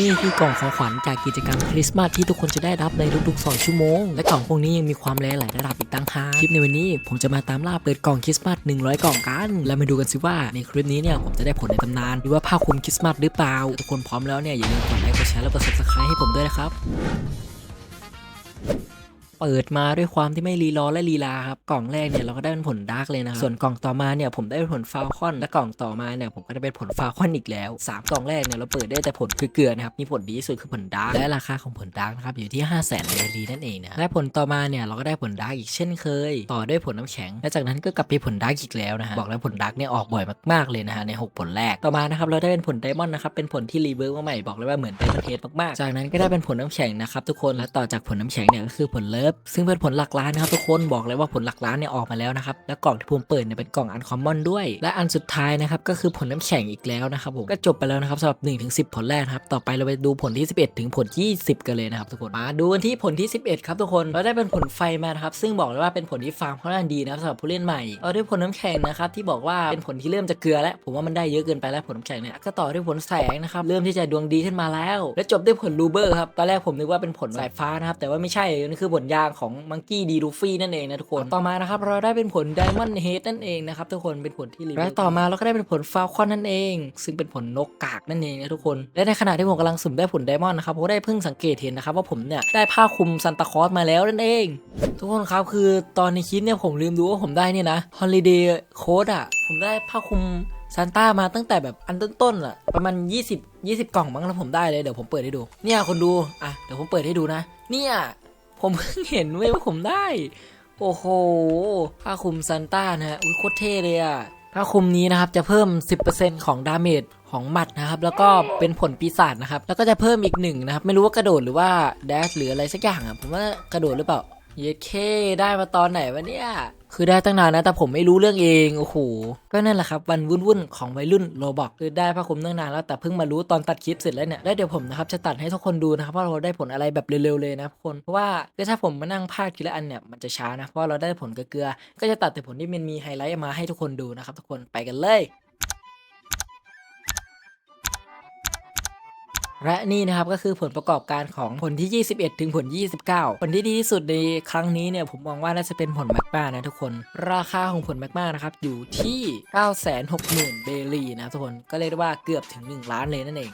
นี่คือกล่องของขวัญจากกิจกรรมคริสต์มาสที่ทุกคนจะได้รับในทุกๆ 2 ชั่วโมง และกล่องพวกนี้ยังมีความแรงหลายระดับอีกตั้งหากคลิปในวันนี้ผมจะมาตามล่าเปิดกล่องคริสต์มาส100 กล่องกัน แล้วมาดูกันสิว่าในคลิปนี้เนี่ยผมจะได้ผลในตำนานหรือว่าผ้าคลุมคริสต์มาสหรือเปล่าทุกคนพร้อมแล้วเนี่ยอย่าลืมกดไลค์กดแชร์และกดซับสไครต์ให้ผมด้วยนะครับ เปิดมาด้วยความที่ไม่รีรอและลีลาครับ กล่องแรกเนี่ยเราก็ได้เป็นผลดาร์กเลยนะครับ ส่วนกล่องต่อมาเนี่ยผมได้เป็นผลฟาลคอน และกล่องต่อมาเนี่ยผมก็ได้เป็นผลฟาลคอนอีกแล้วสามกล่องแรกเนี่ยเราเปิดได้แต่ผลคือเกลือนะครับมีผลดีที่สุดคือผลดาร์กและราคาของผลดาร์กนะครับอยู่ที่ 5 0 0 0 0 0เดลีนั่นเองนะและผลต่อมาเนี่ยเราก็ได้ผลดาร์กอีกเช่นเคย ต่อด้วยผลน้ำแข็ง และจากนั้นก็กลับไปผลดาร์กอีกแล้วนะฮะบอกแล้วผลดาร์กเนี่ยออกบ่อยมากๆเลยนะฮะในหกผลแรกต่อมานะครับเราได้เป็นผลไดมอนด์นะครับเป็นผลที่รีเวิร์กมาใหม่บอกเลยว่าเหมือนไดมอนด์เฮดมากๆ จากนั้นก็ได้เป็นผลน้ำแข็งนะครับทุกคนและต่อจากผลน้ำแข็งเนี่ยก็คือผลเลิฟซึ่งเป็นผลหลักล้านนะครับทุกคนบอกเลยว่าผลหลักล้านเนี่ยออกมาแล้วนะครับและกล่องที่ผมเปิดเนี่ยเป็นกล่องอันคอมมอนด้วย และอันสุดท้ายนะครับก็คือผลน้ำแข็งอีกแล้วนะครับผมก็จบไปแล้วนะครับสำหรับ1ถึง10ผลแรกครับต่อไปเราไปดูผลที่ 11 ถึงผล 20 กันเลยนะครับทุกคนมาดูกันที่ผลที่ 11 ครับทุกคนเราได้เป็นผลไฟมาครับซึ่งบอกเลยว่าเป็นผลที่ฟาร์มค่อนข้างดีนะครับสำหรับผู้เล่นใหม่เอาด้วยผลน้ำแข็งนะครับที่บอกว่าเป็นผลที่เริ่มจะเกลือแล้วผมว่ามันได้เยอะเกินไปแล้วผลน้ำแข็งเนี่ยก็ต่อด้วยผลแสงนะครับเริ่มที่จะดวงดีขึ้นมาแล้ว และจบด้วยผลลูเบอร์ครับตอนแรกผมนึกว่าเป็นผลสายฟ้านะครับแต่ว่าไม่ใช่นี่คือผลยางของมังกี้ดีลูฟี่นั่นเองนะทุกคน ต่อมานะครับเราได้เป็นผลไดมอนด์เฮดนั่นเองนะครับทุกคนเป็นผลที่รีและต่อมาเราก็ได้เป็นผลฟาลคอนนั่นเอง ซึ่งเป็นผลนกกากนั่นเองนะทุกคน และในขณะที่ผมกำลังสุ่มได้ผลไดมอนด์นะครับผมก็ได้เพิ่งสังเกตเห็นนะครับว่าผมเนี่ยได้ผ้าคลุมซันตาคลอสมาแล้วนั่นเอง ทุกคนครับคือตอนในคลิปเนี่ยผมลืมดูว่าผมได้เนี่ยนะฮอลิเดย์โค้ดอะผมได้ผ้าคลุมซานต้ามาตั้งแต่แบบอันต้นๆอะประมาณ 20 20 กล่องมั้งแล้วผมได้เลยเดี๋ยวผมเปิดให้ดู เนี่ยคนดู อะเดี๋ยวผมเปิดให้ดูนะ เนี่ย ผมเพิ่งเห็นเว้ยว่าผมได้ โอ้โห ผ้าคลุมซันต้านะฮะ อุ้ยโคตรเท่เลยอะผ้าคลุมนี้นะครับ จะเพิ่ม 10%ของดาเมจของหมัดนะครับ แล้วก็เป็นผลปีศาจนะครับ แล้วก็จะเพิ่มอีกหนึ่งนะครับ ไม่รู้ว่ากระโดดหรือว่าแดชหรืออะไรสักอย่างอะผมว่ากระโดดหรือเปล่า เยเคได้มาตอนไหนวะเนี่ย คือได้ตั้งนานนะ แต่ผมไม่รู้เรื่องเอง โอ้โห ก็นั่นแหละครับ วันวุ่นๆ ของวัยรุ่นโรบอกคือได้ผ้าคลุมตั้งนานแล้วแต่เพิ่งมารู้ตอนตัดคลิปเสร็จแล้วเนี่ย แล้วเดี๋ยวผมนะครับจะตัดให้ทุกคนดูนะครับว่าเราได้ผลอะไรแบบเร็วๆเลยนะทุกคน เพราะว่าคือถ้าผมมานั่งพากทีละอันเนี่ยมันจะช้านะ เพราะเราได้ผลเกลือ ก็จะตัดแต่ผลที่มันมีไฮไลท์มาให้ทุกคนดูนะครับทุกคน ไปกันเลย และนี่นะครับก็คือผลประกอบการของผลที่ 21 ถึงผล 29 ผลที่ดีที่สุดในครั้งนี้เนี่ยผมมองว่าน่าจะเป็นผลแมกมานะทุกคน ราคาของผลแมกมานะครับอยู่ที่ 960,000 เบลีนะทุกคนก็เรียกได้ว่าเกือบถึง 1 ล้านเลยนั่นเอง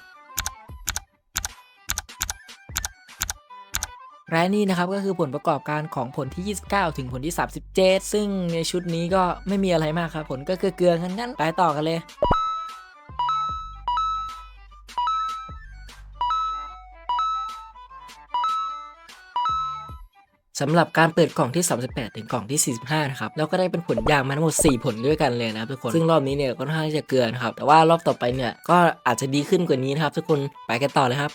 และนี่นะครับก็คือผลประกอบการของผลที่ 29 ถึงผลที่ 37 ซึ่งในชุดนี้ก็ไม่มีอะไรมากครับ ผลก็เกลือๆงั้นๆไปต่อกันเลย สำหรับการเปิดกล่องที่ 38 ถึงกล่องที่ 45 นะครับ แล้วก็ได้เป็นผลยางมาทั้งหมด 4 ผลด้วยกันเลยนะครับทุกคน ซึ่งรอบนี้เนี่ยก็ค่อนข้างจะเกลือนะครับ แต่ว่ารอบต่อไปเนี่ยก็อาจจะดีขึ้นกว่านี้นะครับ ทุกคน ไปกันต่อเลยครับ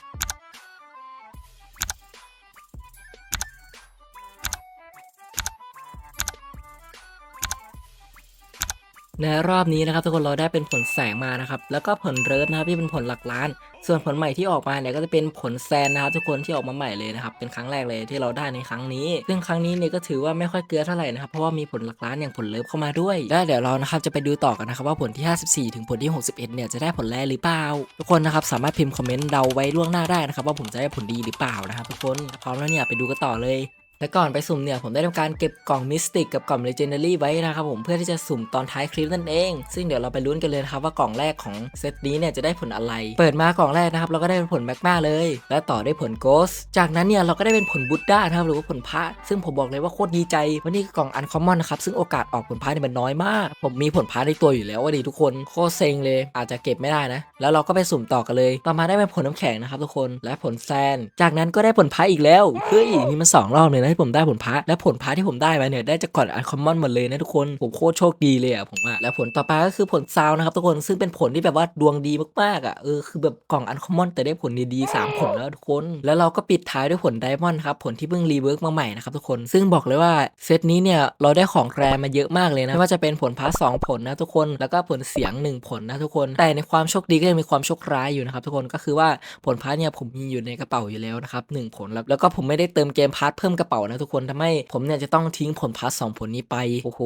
ในรอบนี้นะครับทุกคนเราได้เป็นผลแสงมานะครับ แล้วก็ผลเริฟนะครับที่เป็นผลหลักล้าน ส่วนผลใหม่ที่ออกมาเนี่ยก็จะเป็นผลแซนนะครับทุกคนที่ออกมาใหม่เลยนะครับเป็นครั้งแรกเลยที่เราได้ในครั้งนี้ ซึ่งครั้งนี้เนี่ยก็ถือว่าไม่ค่อยเกลือเท่าไหร่นะครับเพราะว่ามีผลหลักล้านอย่างผลเลิฟเข้ามาด้วยและเดี๋ยวเรานะครับจะไปดูต่อกันนะครับว่าผลที่ 54 ถึงผลที่ 61 เนี่ยจะได้ผลแรกหรือเปล่าทุกคนนะครับสามารถพิมพ์คอมเมนต์เดาไว้ล่วงหน้าได้นะครับว่าผมจะได้ผลดีหรือเปล่านะครับทุกคนพร้อมแล้วเนี่ยไปดูกันต่อเลย และก่อนไปสุ่มเนี่ยผมได้ทำการเก็บกล่องมิสติกกับกล่องเลเจนดารี่ไว้นะครับผมเพื่อที่จะสุ่มตอนท้ายคลิปนั่นเอง ซึ่งเดี๋ยวเราไปลุ้นกันเลยครับว่ากล่องแรกของเซตนี้เนี่ยจะได้ผลอะไร เปิดมากล่องแรกนะครับเราก็ได้ผลแมกมาเลย และต่อได้ผลโกส จากนั้นเนี่ยเราก็ได้เป็นผลบุตด้านะครับหรือว่าผลพระซึ่งผมบอกเลยว่าโคตรดีใจว่านี่กล่องอันคอมมอนนะครับซึ่งโอกาสออกผลพระเนี่ยมันน้อยมาก ผมมีผลพระในตัวอยู่แล้วว่าดีทุกคนโคตรเซ็งเลย อาจจะเก็บไม่ได้นะ แล้วเราก็ไปสุ่มต่อกันเลย ต่อมาได้เป็นผลน้ำแข็งนะครับทุกคนและผลแซน จากนั้นก็ได้ผลพระอีกแล้วเฮ้ยนี่มันสองรอบเลยนะที่ผมได้ผลพระและผลพระที่ผมได้มาเนี่ยได้จากก่อนอันคอมมอนหมดเลยนะทุกคนผมโคตรโชคดีเลยอะผมว่าและผลต่อไปก็คือผลซาวนะครับทุกคนซึ่งเป็นผลที่แบบว่าดวงดีมากๆอะเออคือแบบกล่องอันคอมมอนแต่ได้ผลดีๆสามผลแล้วทุกคน แล้วเราก็ปิดท้ายด้วยผลไดมอนด์ครับผลที่เพิ่งรีเวิร์กมาใหม่นะครับทุกคนซึ่งบอกเลยว่าเซตนี้เนี่ยเราได้ของแรมาเยอะมากเลยนะไม่ว่าจะเป็นผลพาสองผลนะทุกคนแล้วก็ผลเสียงหนึ่งผลนะทุกคน แต่ในความโชคดีก็ยังมีความโชคร้ายอยู่นะครับทุกคนก็คือว่าผลพาร์ทเนี่ยผมมีอยู่ในกระเป๋าอยู่แล้วนะครับหผลแล้วแล้วก็ผมไม่ได้เติมเกมพาร์ทเพิ่มกระเป๋าป๋านะทุกคนทำให้ผมเนี่ยจะต้องทิ้งผลพาร์ทสองผลนี้ไปโอ้โห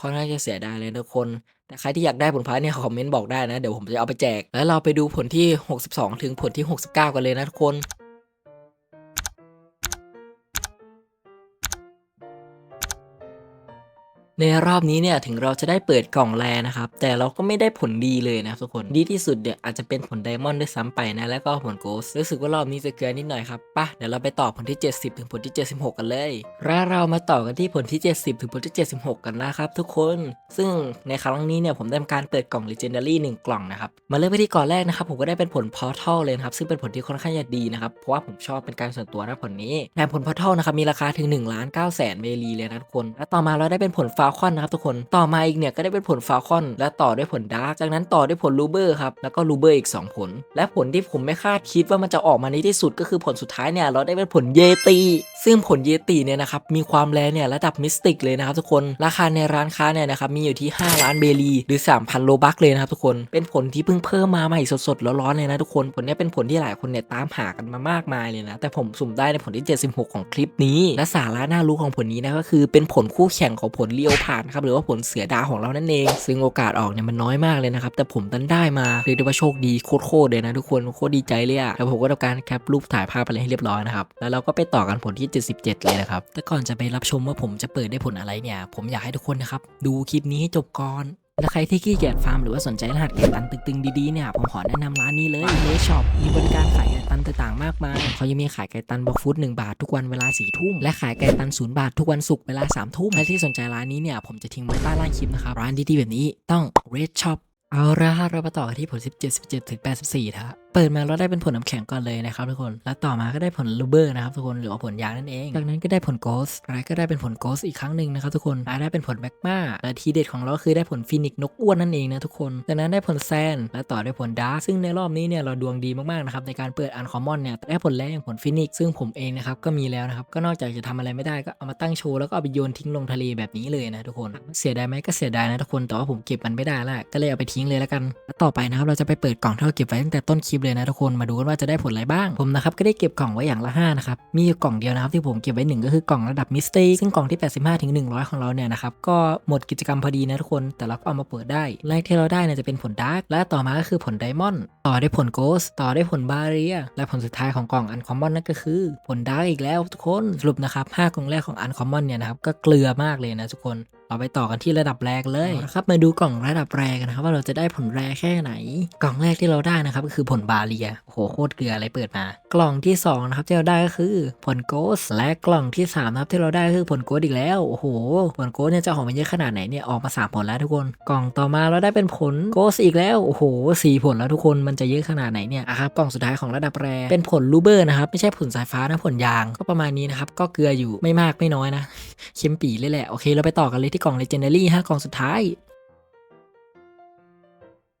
ค่อนข้างจะเสียดายเลยนะทุกคนแต่ใครที่อยากได้ผลพาร์ทเนี่ยคอมเมนต์บอกได้นะเดี๋ยวผมจะเอาไปแจก แล้วเราไปดูผลที่ 62 ถึงผลที่ 69 กันเลยนะทุกคน ในรอบนี้เนี่ยถึงเราจะได้เปิดกล่องแรนะครับ แต่เราก็ไม่ได้ผลดีเลยนะทุกคนดีที่สุดเนี่ยอาจจะเป็นผลไดมอนด์ด้วยซ้ำไปนะแล้วก็ผลโกสรู้สึกว่ารอบนี้จะเกลือนิดหน่อยครับป่ะเดี๋ยวเราไปต่อผลที่ 70 ถึงผลที่ 76 กันเลย และเรามาต่อกันที่ผลที่ 70 ถึงผลที่ 76 กันนะครับทุกคน ซึ่งในครั้งนี้เนี่ยผมได้ทำการเปิดกล่อง Legendary 1 กล่องนะครับมาเริ่มไปที่ก่อนแรกนะครับผมก็ได้เป็นผล Portal เลยนะครับซึ่งเป็นผลที่ค่อนข้างจะดีนะครับเพราะว่าผมชอบเป็นการส่วนตัวนะผลนี้แต่ผล Portal นะครับมีราคาถึง1ล้าน9แสนเวลีเลยนะทุกคนและต่อมาเราได้เป็นผล Falcon นะครับทุกคน ต่อมาอีกเนี่ยก็ได้เป็นผล Falcon และต่อด้วยผล Dark จากนั้นต่อด้วยผล l u b e r ครับ แล้วก็ l u b e r อีก 2 ผล และผลที่ผมไม่คาดคิดว่ามันจะออกมาในที่สุดก็คือผลสุดท้ายเนี่ยเราได้เป็นผลเยตี ซึ่งผลเยตีเนี่ยนะครับมีความแรงเนี่ยระดับมิสติกเลยนะครับทุกคน ราคาในร้านค้าเนี่ยนะครับมีอยู่ที่ 5 ล้านเบลีหรือ 3,000 โลบักเลยนะครับทุกคน เป็นผลที่เพิ่งเพิ่มมาใหม่สดๆร้อนๆเลยนะทุกคน ผลนี้เป็นผลที่หลายคนเนี่ยตามหากันมามากมายเลยนะ แต่ผมสุ่มได้ในผลที่ 76 ของคลิปนี้ และสาระน่ารู้ของผลนี้นะก็คือเป็นผลคู่แข่งของผลเลียวผ่านครับหรือว่าผลเสียดาวของเรานั่นเอง ซึ่งโอกาสออกเนี่ยมันน้อยมากเลยนะครับแต่ผมดันได้มาเรียกได้ว่าโชคดีโคตรๆเลยนะทุกคนโคตรดีใจเลยอะแล้วผมก็ทำการแคปรูปถ่ายภาพไปเลยให้เรียบร้อยนะครับแล้วเราก็ไปต่อกันผลที่ 77 เลยนะครับแต่ก่อนจะไปรับชมว่าผมจะเปิดได้ผลอะไรเนี่ย ผมอยากให้ทุกคนนะครับดูคลิปนี้ให้จบก่อน และใครที่ขี้เกียจฟาร์มหรือว่าสนใจรหัสไก่ตันตึงๆดีๆเนี่ยผมขอแนะนำร้านนี้เลยเลช็อปมีบริการขายไก่ตันต่างๆมากมายเขายังมีขายไก่ตันบล็อกฟุต1บาททุกวันเวลาสี่ทุ่มและขายไก่ตันศูนย์บาททุกวันศุกร์เวลาสามทุ่มและที่สนใจร้านนี้เนี่ยผมจะทิ้งไว้ใต้ล่างคลิปนะครับร้านดีๆแบบนี้ต้อง Red Shop เอาละเรามาต่อที่ผล 17 17ถึง84ครับเปิดมาเราได้เป็นผลน้ำแข็งก่อนเลยนะครับทุกคน แล้วต่อมาก็ได้ผลลูเบอร์นะครับทุกคนหรือว่าผลยางนั่นเอง จากนั้นก็ได้ผลโกสและก็ได้เป็นผลโกสอีกครั้งหนึ่งนะครับทุกคนและได้เป็นผลแมกมาและทีเด็ดของเราคือได้ผลฟินิกนกอ้วนนั่นเองนะทุกคน จากนั้นได้ผลแซน และต่อด้วยผลดาร์ซึ่งในรอบนี้เนี่ยเราดวงดีมากๆนะครับในการเปิดอันคอมมอนเนี่ยได้ผลแรกอย่างผลฟินิกซึ่งผมเองนะครับก็มีแล้วนะครับก็นอกจากจะทำอะไรไม่ได้ก็เอามาตั้งโชว์แล้วก็เอาไปโยนทิ้งลงทะเลแบบนี้เลยนะทุกคน เสียดายไหมก็เสียดายนะทุกคนแต่ว่าผมเก็บมันไม่ได้ละก็เลยเอาไปทิ้งเลยแล้วกันแล้วต่อไปนะครับเราจะไปเปิดกล่องที่เราเก็บไว้ตั้งแต่ต้นคลิปเลยนะทุกคนมาดูกันว่าจะได้ผลอะไรบ้างผมนะครับก็ได้เก็บกล่องไว้อย่างละ5นะครับมีกล่องเดียวนะครับที่ผมเก็บไว้หนึ่งก็คือกล่องระดับมิสเตซึ่งกล่องที่ 85ถึง100 ของเราเนี่ยนะครับก็หมดกิจกรรมพอดีนะทุกคนแต่เราก็เอามาเปิดได้แรกที่เราได้เนี่ยจะเป็นผลดาร์กและต่อมาก็คือผลไดมอนด์ต่อได้ผลโกสต่อได้ผลบาเรียและผลสุดท้ายของกล่องอันคอมมอนนั่นก็คือ ผลดาร์กอีกแล้วทุกคนสรุปนะครับห้ากล่องแรกของอันคอมมอนเนี่ยนะครับก็เกลือมากเลยนะทุกคน เราไปต่อกันที่ระดับแรกเลยนะครับมาดูกล่องระดับแรกกันะครับ ว่าเราจะได้ผลแรแค่ไหน กล่องแรกที่เราได้นะครับก็คือผลบาเรียโอ้โหโคตรเกลืออะไรเปิดมา กล่องที่สองนะครับที่เราได้ก็คือผลโกสและกล่องที่สามนะครับที่เราได้ก็คือผลโกสอีกแล้วโอ้โหผลโกสเนี่ยจะออกมาเยอะขนาดไหนเนี่ยออกมาสามผลแล้วทุกคน กล่องต่อมาเราได้เป็นผลโกสอีกแล้วโอ้โหสี่ผลแล้วทุกคนมันจะเยอะขนาดไหนเนี่ยอะครับกล่องสุดท้ายของระดับแรเป็นผลลูเบอร์นะครับไม่ใช่ผลสายฟ้านะผลยางก็ประมาณนี้นะครับก็เกลืออยู่ไม่มากไม่น้อยนะเข็มปีเลยแหละโอเคเราไปต่อกันเลยที่กล่อง Legendary 5 กล่องสุดท้าย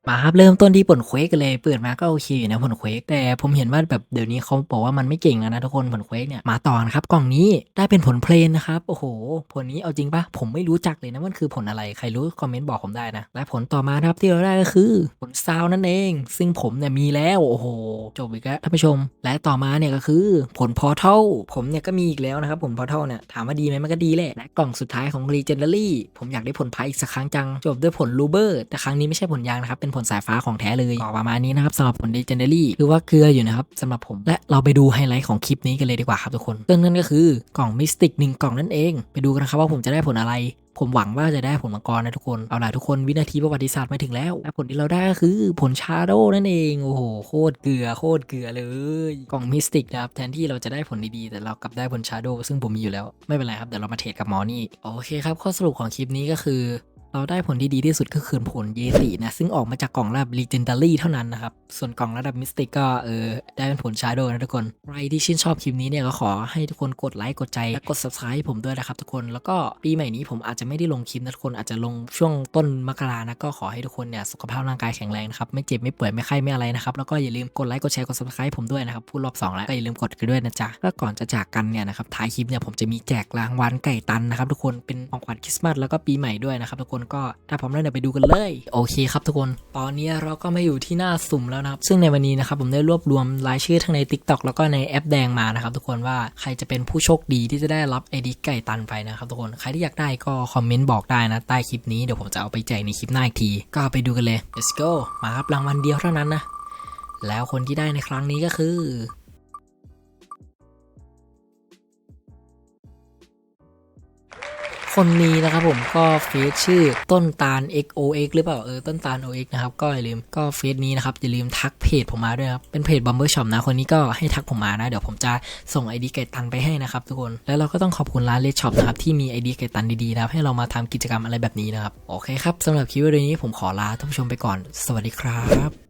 มาครับเริ่มต้นที่ผลเควกกันเลยเปิดมาก็โอเคอยู่นะผลเควกแต่ผมเห็นว่าแบบเดี๋ยวนี้เขาบอกว่ามันไม่เก่งแล้วนะทุกคนผลเควกเนี่ยมาต่อนะครับกล่องนี้ได้เป็นผลเพลนนะครับโอ้โห ผลนี้เอาจริงปะผมไม่รู้จักเลยนะมันคือผลอะไรใครรู้คอมเมนต์บอกผมได้นะและผลต่อมาครับที่เราได้ก็คือผลซาวนั่นเอง ซึ่งผมเนี่ยมีแล้วโอ้โหจบอีกแล้วท่านผู้ชม และต่อมาเนี่ยก็คือผลพอร์ทัลผมเนี่ยก็มีอีกแล้วนะครับผลพอร์ทัลเนี่ยถามว่าดีไหมมันก็ดีแหละและกล่องสุดท้ายของ Legendary ผมอยากได้ผลพายอีกสักครั้งจังจบด้วยผลลูเบอร์แต่ครั้งนี้ไม่ใช่ผลยางนะครับเป็นผลสายฟ้าของแท้เลยก็ประมาณนี้นะครับสำหรับผล Legendary คือว่าเกลืออยู่นะครับสำหรับผมและเราไปดูไฮไลท์ของคลิปนี้กันเลยดีกว่าครับทุกคนซึ่งนั่นก็คือกล่องมิสติกหนึ่งกล่องนั่นเอง ไปดูกันนะครับว่าผมจะได้ผลอะไรผมหวังว่าจะได้ผลมังกรนะทุกคน เอาล่ะทุกคนวินาทีประวัติศาสตร์มาถึงแล้ว และผลที่เราได้ก็คือผลชาโดนั่นเอง โอ้โห โคตรเกลือ โคตรเกลือเลย กล่องมิสติกนะครับ แทนที่เราจะได้ผลดีๆ แต่เรากลับได้ผลชาโดซึ่งผมมีอยู่แล้ว ไม่เป็นไรครับ เดี๋ยวเรามาเทรดกับหมอนี่ โอเคครับ ข้อสรุปของคลิปนี้ก็คือ เราได้ผลที่ดีที่สุดก็คือผลเยตินะ ซึ่งออกมาจากกล่องระดับ Legendary เท่านั้นนะครับ ส่วนกล่องระดับ Mystic ก็เออได้เป็นผล Shadow นะทุกคน ใครที่ชื่นชอบคลิปนี้เนี่ยก็ขอให้ทุกคนกดไลค์กดใจและกด Subscribe ให้ผมด้วยนะครับทุกคนแล้วก็ปีใหม่นี้ผมอาจจะไม่ได้ลงคลิปนะทุกคนอาจจะลงช่วงต้นมกรานะก็ขอให้ทุกคนเนี่ยสุขภาพร่างกายแข็งแรงนะครับไม่เจ็บไม่ป่วยไม่ไข้ไม่อะไรนะครับแล้วก็อย่าลืมกดไลค์กดแชร์กด Subscribe ผมด้วยนะครับพูดรอบสองแล้วก็อย่าลืมกดกันด้วยนะจ๊ะแล้วก่อนจะจากกันเนี่ยนะครับท้ายคลิปเนี่ยผมจะมีแจกรางวัลไก่ตันนะครับทุกคนเป็นของขวัญคริสต์มาสแล้วก็ปีใหม่ด้วยนะครับทุกคนคนก็ถ้าพร้อมแล้วเนี่ยไปดูกันเลย โอเคครับทุกคน ตอนนี้เราก็มาอยู่ที่หน้าสุ่มแล้วนะครับ ซึ่งในวันนี้นะครับผมได้รวบรวมรายชื่อทั้งใน TikTok แล้วก็ในแอปแดงมานะครับทุกคนว่าใครจะเป็นผู้โชคดีที่จะได้รับไอดีไก่ตันไปนะครับทุกคนใครที่อยากได้ก็คอมเมนต์บอกได้นะใต้คลิปนี้เดี๋ยวผมจะเอาไปแจกในคลิปหน้าอีกที ก็ไปดูกันเลย let's go มาครับรางวัลเดียวเท่านั้นนะแล้วคนที่ได้ในครั้งนี้ก็คือ คนนี้นะครับผมก็เฟซชื่อต้นตาล XOX หรือเปล่าเออต้นตาล OX นะครับก็อย่าลืมก็เฟซนี้นะครับอย่าลืมทักเพจผมมาด้วยครับเป็นเพจบัมเบอร์ช็อปนะคนนี้ก็ให้ทักผมมานะ เดี๋ยวผมจะส่งไอดีไก่ตันไปให้นะครับทุกคนแล้วเราก็ต้องขอบคุณร้านเลดช็อปนะครับที่มีไอดีไก่ตันดีๆนะครับให้เรามาทำกิจกรรมอะไรแบบนี้นะครับโอเคครับสำหรับคลิปวิดีโอนี้ผมขอลาท่านผู้ชมไปก่อน สวัสดีครับ